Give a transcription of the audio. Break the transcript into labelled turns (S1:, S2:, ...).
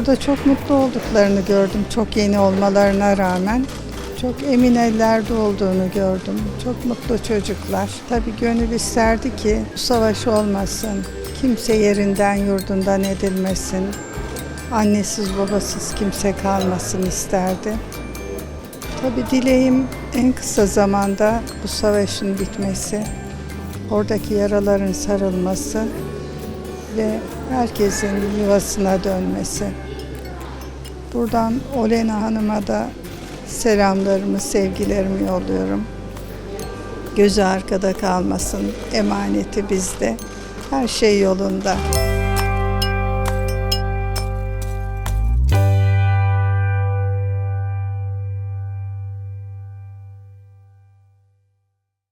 S1: Burada çok mutlu olduklarını gördüm. Çok yeni olmalarına rağmen. Çok emin ellerde olduğunu gördüm. Çok mutlu çocuklar. Tabii gönül isterdi ki bu savaş olmasın. Kimse yerinden yurdundan edilmesin. Annesiz babasız kimse kalmasın isterdi. Tabii dileğim en kısa zamanda bu savaşın bitmesi, oradaki yaraların sarılması ve herkesin yuvasına dönmesi. Buradan Olena Hanım'a da selamlarımı, sevgilerimi yolluyorum. Gözü arkada kalmasın, emaneti bizde. Her şey yolunda.